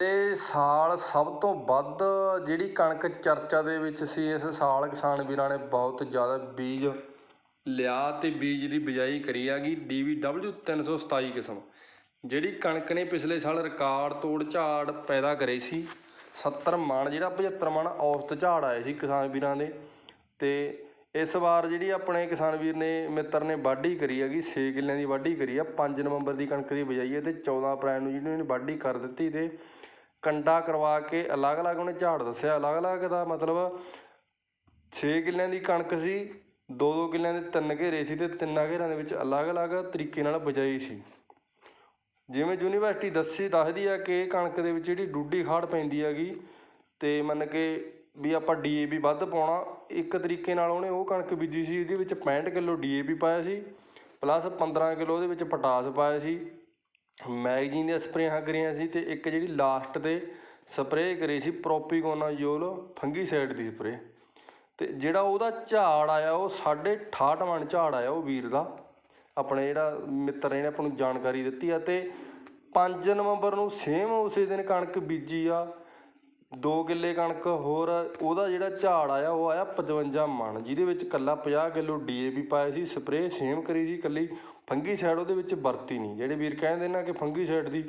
ਇਹ ਸਾਲ ਸਭ ਤੋਂ ਵੱਧ ਜਿਹੜੀ ਕਣਕ ਚਰਚਾ ਦੇ ਵਿੱਚ ਸੀ, ਇਸ ਸਾਲ ਕਿਸਾਨ ਵੀਰਾਂ ਨੇ ਬਹੁਤ ਜ਼ਿਆਦਾ ਬੀਜ ਲਿਆ ਅਤੇ ਬੀਜ ਦੀ ਬਿਜਾਈ ਕਰੀ ਹੈਗੀ ਡੀ ਵੀ DVW 327 ਕਿਸਮ, ਜਿਹੜੀ ਕਣਕ ਨੇ ਪਿਛਲੇ ਸਾਲ ਰਿਕਾਰਡ ਤੋੜ ਝਾੜ ਪੈਦਾ ਕਰੇ ਸੀ। 70 ਮਣ, ਜਿਹੜਾ 75 ਮਣ ਔਸਤ ਝਾੜ ਆਏ ਸੀ ਕਿਸਾਨ ਵੀਰਾਂ ਦੇ, ਤੇ ਇਸ ਵਾਰ ਜਿਹੜੀ ਆਪਣੇ ਕਿਸਾਨ ਵੀਰ ਨੇ ਮਿੱਤਰ ਨੇ ਵਾਢੀ ਕਰੀ ਹੈਗੀ 6 ਕਿੱਲਿਆਂ ਦੀ ਵਾਢੀ ਕਰੀ ਆ 5 ਨਵੰਬਰ ਦੀ ਕਣਕ ਦੀ ਬਿਜਾਈ ਹੈ ਤੇ 14 ਅਪ੍ਰੈਲ ਨੂੰ ਜਿਹੜੀ ਉਹਨੇ ਵਾਢੀ ਕਰ ਦਿੱਤੀ ਤੇ ਕੰਡਾ ਕਰਵਾ ਕੇ ਅਲੱਗ-ਅਲੱਗ ਉਹਨੇ ਝਾੜ ਦੱਸਿਆ। ਅਲੱਗ-ਅਲੱਗ ਦਾ ਮਤਲਬ 6 ਕਿੱਲਿਆਂ ਦੀ ਕਣਕ ਸੀ 2-2 ਕਿੱਲਿਆਂ ਦੇ ਤਿੰਨ ਘੇਰੇ ਸੀ ਤੇ ਤਿੰਨਾਂ ਘੇਰਿਆਂ ਦੇ ਵਿੱਚ ਅਲੱਗ-ਅਲੱਗ ਤਰੀਕੇ ਨਾਲ ਬਜਾਈ ਸੀ। ਜਿਵੇਂ ਯੂਨੀਵਰਸਿਟੀ ਦੱਸੀ, ਦੱਸਦੀ ਆ ਕਿ ਕਣਕ ਦੇ ਵਿੱਚ ਜਿਹੜੀ ਡੂਡੀ ਖਾੜ ਪੈਂਦੀ ਹੈਗੀ ਤੇ ਮੰਨ ਕੇ ਵੀ ਆਪਾਂ ਡੀਏਪੀ ਵੱਧ ਪਾਉਣਾ, ਇੱਕ ਤਰੀਕੇ ਨਾਲ ਉਹਨੇ ਉਹ ਕਣਕ ਬੀਜੀ ਸੀ, ਇਹਦੇ ਵਿੱਚ 65 ਕਿਲੋ ਡੀਏਪੀ ਪਾਇਆ ਸੀ, ਪਲੱਸ 15 ਕਿਲੋ ਉਹਦੇ ਵਿੱਚ ਪੋਟਾਸ ਪਾਇਆ ਸੀ। ਮੈਗਜ਼ੀਨ ਦੀਆਂ ਸਪਰੇਹਾਂ ਕਰੀਆਂ ਸੀ ਅਤੇ ਇੱਕ ਜਿਹੜੀ ਲਾਸਟ ਤੇ ਸਪਰੇਅ ਕਰੀ ਸੀ ਪ੍ਰੋਪੀਗੋਨਾਯੋਲ ਫੰਗੀਸਾਈਡ ਦੀ ਸਪਰੇਅ। ਅਤੇ ਜਿਹੜਾ ਉਹਦਾ ਝਾੜ ਆਇਆ, ਉਹ 68 ਮਣ ਝਾੜ ਆਇਆ ਉਹ ਵੀਰ ਦਾ। ਆਪਣੇ ਜਿਹੜਾ ਮਿੱਤਰ ਨੇ ਆਪਾਂ ਨੂੰ ਜਾਣਕਾਰੀ ਦਿੱਤੀ ਆ ਅਤੇ ਪੰਜ ਨਵੰਬਰ ਨੂੰ ਸੇਮ ਉਸੇ ਦਿਨ ਕਣਕ ਬੀਜੀ ਆ। ਦੋ ਕਿੱਲੇ ਕਣਕ, ਹੋਰ ਉਹਦਾ ਜਿਹੜਾ ਝਾੜ ਆਇਆ, ਉਹ ਆਇਆ 55 ਮਣ, ਜਿਹਦੇ ਵਿੱਚ ਕੱਲਾ 50 ਕਿਲੋ ਡੀਏਪੀ ਪਾਇਆ ਸੀ, ਸਪਰੇਅ ਸੇਮ ਕਰੀ ਸੀ ਕੱਲੀ ਫੰਗੀਸਾਈਡ ਉਹਦੇ ਵਿੱਚ ਵਰਤੀ ਨਹੀਂ। ਜਿਹੜੇ ਵੀਰ ਕਹਿੰਦੇ ਨਾ ਕਿ ਫੰਗੀਸਾਈਡ ਦੀ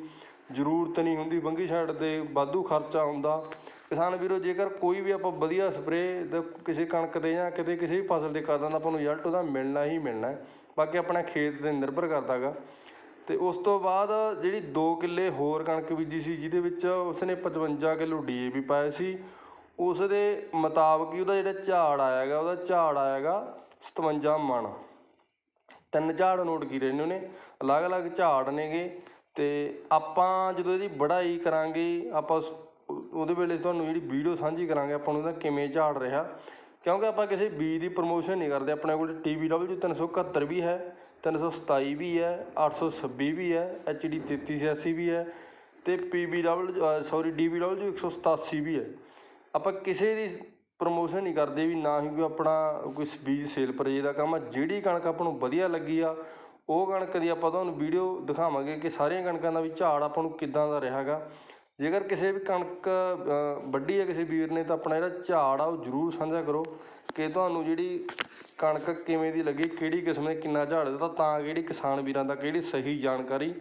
ਜ਼ਰੂਰਤ ਨਹੀਂ ਹੁੰਦੀ, ਫੰਗੀਸਾਈਡ ਤੇ ਵਾਧੂ ਖਰਚਾ ਹੁੰਦਾ। ਕਿਸਾਨ ਵੀਰੋ, ਜੇਕਰ ਕੋਈ ਵੀ ਆਪਾਂ ਵਧੀਆ ਸਪਰੇਅ ਕਿਸੇ ਕਣਕ ਤੇ ਜਾਂ ਕਿਤੇ ਕਿਸੇ ਵੀ ਫਸਲ ਤੇ ਕਰਦਾ ਤਾਂ ਆਪਾਂ ਨੂੰ ਰਿਜ਼ਲਟ ਉਹਦਾ ਮਿਲਣਾ ਹੀ ਮਿਲਣਾ ਬਾਕੀ ਆਪਣਾ ਖੇਤ ਤੇ ਨਿਰਭਰ ਕਰਦਾ ਅਤੇ ਉਸ ਤੋਂ ਬਾਅਦ ਜਿਹੜੀ ਦੋ ਕਿੱਲੇ ਹੋਰ ਕਣਕ ਬੀਜੀ ਸੀ, ਜਿਹਦੇ ਵਿੱਚ ਉਸਨੇ 55 ਕਿਲੋ ਡੀਏਪੀ ਪਾਇਆ ਸੀ। ਉਸ ਦੇ ਮੁਤਾਬਕ ਹੀ ਉਹਦਾ ਜਿਹੜਾ ਝਾੜ ਆਇਆ ਆਇਆਗਾ ਉਹਦਾ ਝਾੜ ਆਇਆਗਾ 57 ਮਣ। ਤਿੰਨ ਝਾੜ ਨੋਟ ਕੀਤੇ ਨੇ ਉਹਨੇ, ਅਲੱਗ-ਅਲੱਗ ਝਾੜ ਨੇਗੇ। ਅਤੇ ਆਪਾਂ ਜਦੋਂ ਇਹਦੀ ਵਢਾਈ ਕਰਾਂਗੇ, ਆਪਾਂ ਉਹਦੇ ਵੇਲੇ ਤੁਹਾਨੂੰ ਜਿਹੜੀ ਵੀਡੀਓ ਸਾਂਝੀ ਕਰਾਂਗੇ, ਆਪਾਂ ਨੂੰ ਉਹਦਾ ਕਿਵੇਂ ਝਾੜ ਰਿਹਾ। ਕਿਉਂਕਿ ਆਪਾਂ ਕਿਸੇ ਬੀਜ ਦੀ ਪ੍ਰਮੋਸ਼ਨ ਨਹੀਂ ਕਰਦੇ, ਆਪਣੇ ਕੋਲ TBW 371 ਵੀ ਹੈ। 327 ਵੀ ਹੈ 826 ਵੀ ਹੈ, ਐੱਚ ਡੀ ਤੇਤੀ ਛਿਆਸੀ ਵੀ ਹੈ ਅਤੇ P B double sorry D ਤੇ PBW ਸੌਰੀ DBW 187 ਵੀ ਹੈ। ਆਪਾਂ ਕਿਸੇ ਦੀ ਪ੍ਰਮੋਸ਼ਨ ਨਹੀਂ ਕਰਦੇ ਵੀ ਨਾ ਹੀ ਕੋਈ ਆਪਣਾ ਕੋਈ ਬੀਜ ਸੇਲ ਪਰਜੇ ਦਾ ਕੰਮ ਆ, ਜਿਹੜੀ ਕਣਕ ਆਪਾਂ ਨੂੰ ਵਧੀਆ ਲੱਗੀ ਆ, ਉਹ ਕਣਕ ਦੀ ਆਪਾਂ ਤੁਹਾਨੂੰ ਵੀਡੀਓ ਦਿਖਾਵਾਂਗੇ ਕਿ ਸਾਰੀਆਂ ਕਣਕਾਂ ਦਾ ਵੀ ਝਾੜ ਆਪਾਂ ਨੂੰ ਕਿੱਦਾਂ ਦਾ ਰਿਹਾਗਾ ਜੇਕਰ ਕਿਸੇ ਵੀ ਕਣਕ ਵੱਢੀ ਹੈ ਕਿਸੇ ਵੀਰ ਨੇ ਤਾਂ ਆਪਣਾ ਜਿਹੜਾ ਝਾੜ ਆ ਉਹ ਜ਼ਰੂਰ ਸਾਂਝਾ ਕਰੋ। ਕਿ ਤੁਹਾਨੂੰ ਜਿਹੜੀ ਕਣਕ ਕਿਵੇਂ ਦੀ ਲੱਗੀ, ਕਿਹੜੀ ਕਿਸਮ ਦੇ, ਕਿੰਨਾ ਝਾੜ ਦਿੱਤਾ, ਤਾਂ ਕਿ ਜਿਹੜੀ ਕਿਸਾਨ ਵੀਰਾਂ ਤੱਕ ਕਿਹੜੀ ਸਹੀ ਜਾਣਕਾਰੀ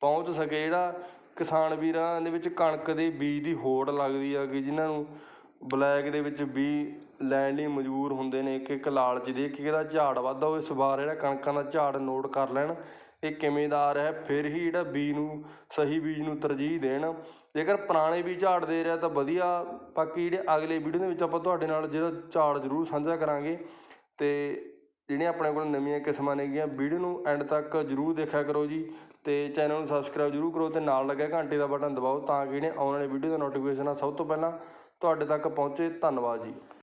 ਪਹੁੰਚ ਸਕੇ। ਜਿਹੜਾ ਕਿਸਾਨ ਵੀਰਾਂ ਦੇ ਵਿੱਚ ਕਣਕ ਦੇ ਬੀਜ ਦੀ ਹੋੜ ਲੱਗਦੀ ਆ ਕਿ ਜਿਨ੍ਹਾਂ ਨੂੰ ਬਲੈਕ ਦੇ ਵਿੱਚ ਵੀ ਲੈਣ ਲਈ ਮਜਬੂਰ ਹੁੰਦੇ ਨੇ ਕਿ ਇੱਕ ਲਾਲਚ ਦੇ ਕਿ ਇਹਦਾ ਝਾੜ ਵੱਧਦਾ ਉਹ ਇਸ ਵਾਰ ਜਿਹੜਾ ਕਣਕਾਂ ਦਾ ਝਾੜ ਨੋਟ ਕਰ ਲੈਣ। ਇਹ ਕਿਵੇਂ ਦਾ ਆ ਰਿਹਾ, ਫਿਰ ਹੀ ਜਿਹੜਾ ਬੀਜ ਨੂੰ ਸਹੀ ਬੀਜ ਨੂੰ ਤਰਜੀਹ ਦੇਣ। ਜੇਕਰ ਪੁਰਾਣੇ ਬੀਜ ਝਾੜ ਦੇ ਰਿਹਾ ਤਾਂ ਵਧੀਆ, ਬਾਕੀ ਜਿਹੜੇ ਅਗਲੇ ਵੀਡੀਓ ਦੇ ਵਿੱਚ ਆਪਾਂ ਤੁਹਾਡੇ ਨਾਲ ਜਿਹੜਾ ਝਾੜ ਜ਼ਰੂਰ ਸਾਂਝਾ ਕਰਾਂਗੇ। ਅਤੇ ਜਿਹੜੀਆਂ ਆਪਣੇ ਕੋਲ ਨਵੀਆਂ ਕਿਸਮਾਂ ਨੇਗੀਆਂ ਵੀਡੀਓ ਨੂੰ ਐਂਡ ਤੱਕ ਜ਼ਰੂਰ ਦੇਖਿਆ ਕਰੋ ਜੀ। ਤੇ ਚੈਨਲ ਨੂੰ ਸਬਸਕ੍ਰਾਈਬ ਜ਼ਰੂਰ ਕਰੋ ਤੇ ਨਾਲ ਲੱਗਿਆ ਘੰਟੇ ਦਾ ਬਟਨ ਦਬਾਓ ਤਾਂ ਕਿ ਜਿਹੜੇ ਆਉਣ ਵਾਲੇ ਵੀਡੀਓ ਦਾ ਨੋਟੀਫਿਕੇਸ਼ਨ ਆ ਸਭ ਤੋਂ ਪਹਿਲਾਂ ਤੁਹਾਡੇ ਤੱਕ ਪਹੁੰਚੇ। ਧੰਨਵਾਦ ਜੀ।